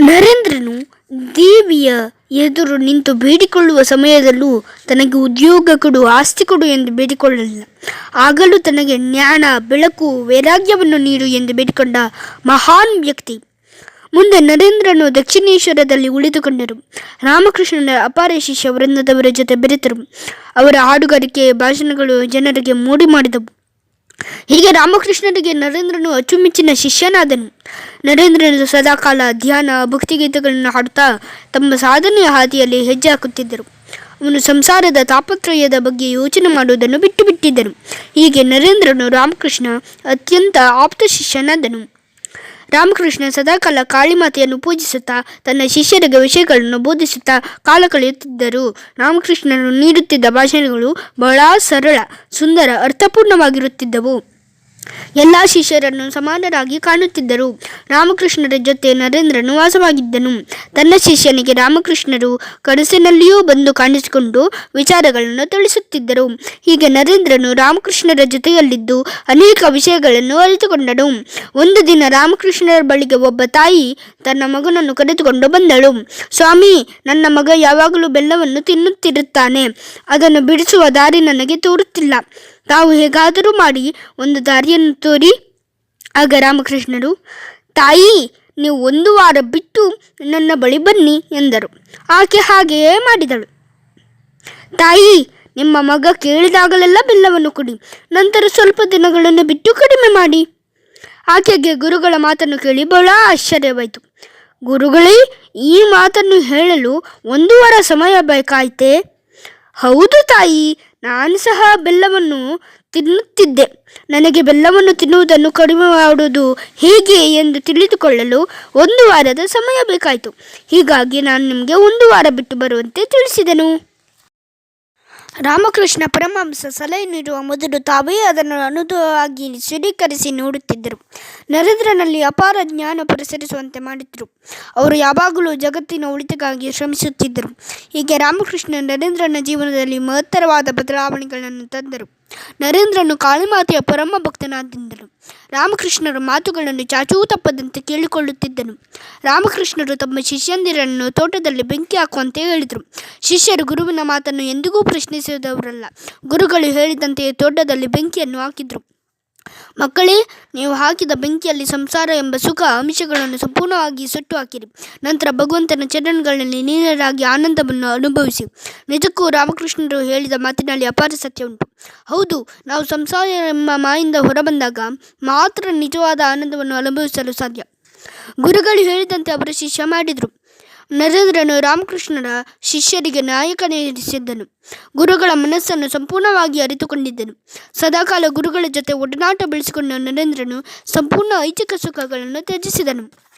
ನರೇಂದ್ರನು ದೇವಿಯ ಎದುರು ನಿಂತು ಬೇಡಿಕೊಳ್ಳುವ ಸಮಯದಲ್ಲೂ ತನಗೆ ಉದ್ಯೋಗ ಕೊಡು, ಆಸ್ತಿ ಕೊಡು ಎಂದು ಬೇಡಿಕೊಳ್ಳಲಿಲ್ಲ. ಆಗಲೂ ತನಗೆ ಜ್ಞಾನ, ಬೆಳಕು, ವೈರಾಗ್ಯವನ್ನು ನೀಡು ಎಂದು ಬೇಡಿಕೊಂಡ ಮಹಾನ್ ವ್ಯಕ್ತಿ. ಮುಂದೆ ನರೇಂದ್ರನು ದಕ್ಷಿಣೇಶ್ವರದಲ್ಲಿ ಉಳಿದುಕೊಂಡರು. ರಾಮಕೃಷ್ಣನ ಅಪಾರ ಶಿಷ್ಯ ವೃಂದದವರ ಜೊತೆ ಬೆರೆತರು. ಅವರ ಹಾಡುಗಾರಿಕೆ, ಭಾಷಣಗಳು ಜನರಿಗೆ ಮೋಡಿ ಮಾಡಿದವು. ಹೀಗೆ ರಾಮಕೃಷ್ಣರಿಗೆ ನರೇಂದ್ರನು ಅಚ್ಚುಮೆಚ್ಚಿನ ಶಿಷ್ಯನಾದನು. ನರೇಂದ್ರನು ಸದಾಕಾಲ ಧ್ಯಾನ ಭಕ್ತಿಗೀತೆಗಳನ್ನು ಹಾಡುತ್ತಾ ತಮ್ಮ ಸಾಧನೆಯ ಹಾದಿಯಲ್ಲಿ ಹೆಜ್ಜೆ ಹಾಕುತ್ತಿದ್ದರು ಅವನು ಸಂಸಾರದ ತಾಪತ್ರಯದ ಬಗ್ಗೆ ಯೋಚನೆ ಮಾಡುವುದನ್ನು ಬಿಟ್ಟು ಬಿಟ್ಟಿದ್ದನು ಹೀಗೆ ನರೇಂದ್ರನು ರಾಮಕೃಷ್ಣ ಅತ್ಯಂತ ಆಪ್ತ ಶಿಷ್ಯನಾದನು. ರಾಮಕೃಷ್ಣ ಸದಾಕಾಲ ಕಾಳಿಮಾತೆಯನ್ನು ಪೂಜಿಸುತ್ತಾ ತನ್ನ ಶಿಷ್ಯರಿಗೆ ವಿಷಯಗಳನ್ನು ಬೋಧಿಸುತ್ತಾ ಕಾಲ ಕಳೆಯುತ್ತಿದ್ದರು. ರಾಮಕೃಷ್ಣನು ನೀಡುತ್ತಿದ್ದ ಭಾಷಣಗಳು ಬಹಳ ಸರಳ, ಸುಂದರ, ಅರ್ಥಪೂರ್ಣವಾಗಿರುತ್ತಿದ್ದವು. ಎಲ್ಲ ಶಿಷ್ಯರನ್ನು ಸಮಾನರಾಗಿ ಕಾಣುತ್ತಿದ್ದರು. ರಾಮಕೃಷ್ಣರ ಜೊತೆ ನರೇಂದ್ರನು ವಾಸವಾಗಿದ್ದನು. ತನ್ನ ಶಿಷ್ಯನಿಗೆ ರಾಮಕೃಷ್ಣರು ಕನಸಿನಲ್ಲಿಯೂ ಬಂದು ಕಾಣಿಸಿಕೊಂಡು ವಿಚಾರಗಳನ್ನು ತಿಳಿಸುತ್ತಿದ್ದರು. ಹೀಗೆ ನರೇಂದ್ರನು ರಾಮಕೃಷ್ಣರ ಜೊತೆಯಲ್ಲಿದ್ದು ಅನೇಕ ವಿಷಯಗಳನ್ನು ಅರಿತುಕೊಂಡನು. ಒಂದು ದಿನ ರಾಮಕೃಷ್ಣರ ಬಳಿಗೆ ಒಬ್ಬ ತಾಯಿ ತನ್ನ ಮಗನನ್ನು ಕರೆದುಕೊಂಡು ಬಂದಳು. ಸ್ವಾಮಿ, ನನ್ನ ಮಗ ಯಾವಾಗಲೂ ಬೆಲ್ಲವನ್ನು ತಿನ್ನುತ್ತಿರುತ್ತಾನೆ. ಅದನ್ನು ಬಿಡಿಸುವ ದಾರಿ ನನಗೆ ತೋರುತ್ತಿಲ್ಲ. ತಾವು ಹೇಗಾದರೂ ಮಾಡಿ ಒಂದು ದಾರಿಯನ್ನು ತೋರಿ. ಆಗ ರಾಮಕೃಷ್ಣರು ತಾಯಿ, ನೀವು ಒಂದು ವಾರ ಬಿಟ್ಟು ನನ್ನ ಬಳಿ ಬನ್ನಿ ಎಂದರು. ಆಕೆ ಹಾಗೆಯೇ ಮಾಡಿದಳು. ತಾಯಿ, ನಿಮ್ಮ ಮಗ ಕೇಳಿದಾಗಲೆಲ್ಲ ಬೆಲ್ಲವನ್ನು ಕೊಡಿ, ನಂತರ ಸ್ವಲ್ಪ ದಿನಗಳನ್ನು ಬಿಟ್ಟು ಕಡಿಮೆ ಮಾಡಿ ಆಕೆಗೆ ಗುರುಗಳ ಮಾತನ್ನು ಕೇಳಿ ಬಹಳ ಆಶ್ಚರ್ಯವಾಯಿತು. ಗುರುಗಳೇ, ಈ ಮಾತನ್ನು ಹೇಳಲು ಒಂದು ವಾರ ಸಮಯ ಬೇಕಾಯಿತೆ? ಹೌದು ತಾಯಿ ನಾನು ಸಹ ಬೆಲ್ಲವನ್ನು ತಿನ್ನುತ್ತಿದ್ದೆ. ನನಗೆ ಬೆಲ್ಲವನ್ನು ತಿನ್ನುವುದನ್ನು ಕಡಿಮೆ ಮಾಡುವುದು ಹೇಗೆ ಎಂದು ತಿಳಿದುಕೊಳ್ಳಲು ಒಂದು ವಾರದ ಸಮಯ ಬೇಕಾಯಿತು. ಹೀಗಾಗಿ ನಾನು ನಿಮಗೆ ಒಂದು ವಾರ ಬಿಟ್ಟು ಬರುವಂತೆ ತಿಳಿಸಿದೆನು. ರಾಮಕೃಷ್ಣ ಪರಮಹಂಸ ಸಲಹೆ ನೀಡುವ ಮೊದಲು ತಾವೇ ಅದನ್ನು ಅನುದವಾಗಿ ಸ್ವೀಕರಿಸಿ ನೋಡುತ್ತಿದ್ದರು. ನರೇಂದ್ರನಲ್ಲಿ ಅಪಾರ ಜ್ಞಾನ ಪ್ರಸರಿಸುವಂತೆ ಮಾಡಿದರು. ಅವರು ಯಾವಾಗಲೂ ಜಗತ್ತಿನ ಉಳಿತಕ್ಕಾಗಿ ಶ್ರಮಿಸುತ್ತಿದ್ದರು. ಹೀಗೆ ರಾಮಕೃಷ್ಣ ನರೇಂದ್ರನ ಜೀವನದಲ್ಲಿ ಮಹತ್ತರವಾದ ಬದಲಾವಣೆಗಳನ್ನು ತಂದರು. ನರೇಂದ್ರನು ಕಾಳಿಮಾತೆಯ ಪರಮ ಭಕ್ತನಾಗಿದ್ದನು. ರಾಮಕೃಷ್ಣರ ಮಾತುಗಳನ್ನು ಚಾಚೂ ತಪ್ಪದಂತೆ ಕೇಳಿಕೊಳ್ಳುತ್ತಿದ್ದನು. ರಾಮಕೃಷ್ಣರು ತಮ್ಮ ಶಿಷ್ಯಂದಿರನ್ನು ತೋಟದಲ್ಲಿ ಬೆಂಕಿ ಹಾಕುವಂತೆ ಹೇಳಿದರು. ಶಿಷ್ಯರು ಗುರುವಿನ ಮಾತನ್ನು ಎಂದಿಗೂ ಪ್ರಶ್ನಿಸಿದವರಲ್ಲ. ಗುರುಗಳು ಹೇಳಿದಂತೆಯೇ ತೋಟದಲ್ಲಿ ಬೆಂಕಿಯನ್ನು ಹಾಕಿದರು. ಮಕ್ಕಳೇ, ನೀವು ಹಾಕಿದ ಬೆಂಕಿಯಲ್ಲಿ ಸಂಸಾರ ಎಂಬ ಸುಖ ಅಂಶಗಳನ್ನು ಸಂಪೂರ್ಣವಾಗಿ ಸುಟ್ಟು ಹಾಕಿರಿ ನಂತರ ಭಗವಂತನ ಚರಣಗಳಲ್ಲಿ ನೀರಾಗಿ ಆನಂದವನ್ನು ಅನುಭವಿಸಿ. ನಿಜಕ್ಕೂ ರಾಮಕೃಷ್ಣರು ಹೇಳಿದ ಮಾತಿನಲ್ಲಿ ಅಪಾರ ಸತ್ಯ ಉಂಟು ಹೌದು, ನಾವು ಸಂಸಾರ ಎಂಬ ಮಾಯಿಂದ ಹೊರಬಂದಾಗ ಮಾತ್ರ ನಿಜವಾದ ಆನಂದವನ್ನು ಅನುಭವಿಸಲು ಸಾಧ್ಯ. ಗುರುಗಳು ಹೇಳಿದಂತೆ ಅವರು ಶಿಷ್ಯ ಮಾಡಿದರು. ನರೇಂದ್ರನು ರಾಮಕೃಷ್ಣರ ಶಿಷ್ಯರಿಗೆ ನಾಯಕನೆನಿಸಿದ್ದನು ಗುರುಗಳ ಮನಸ್ಸನ್ನು ಸಂಪೂರ್ಣವಾಗಿ ಅರಿತುಕೊಂಡಿದ್ದನು. ಸದಾಕಾಲ ಗುರುಗಳ ಜೊತೆ ಒಡನಾಟ ಬೆಳೆಸಿಕೊಂಡ ನರೇಂದ್ರನು ಸಂಪೂರ್ಣ ಐಚ್ಛಿಕ ಸುಖಗಳನ್ನು ತ್ಯಜಿಸಿದನು.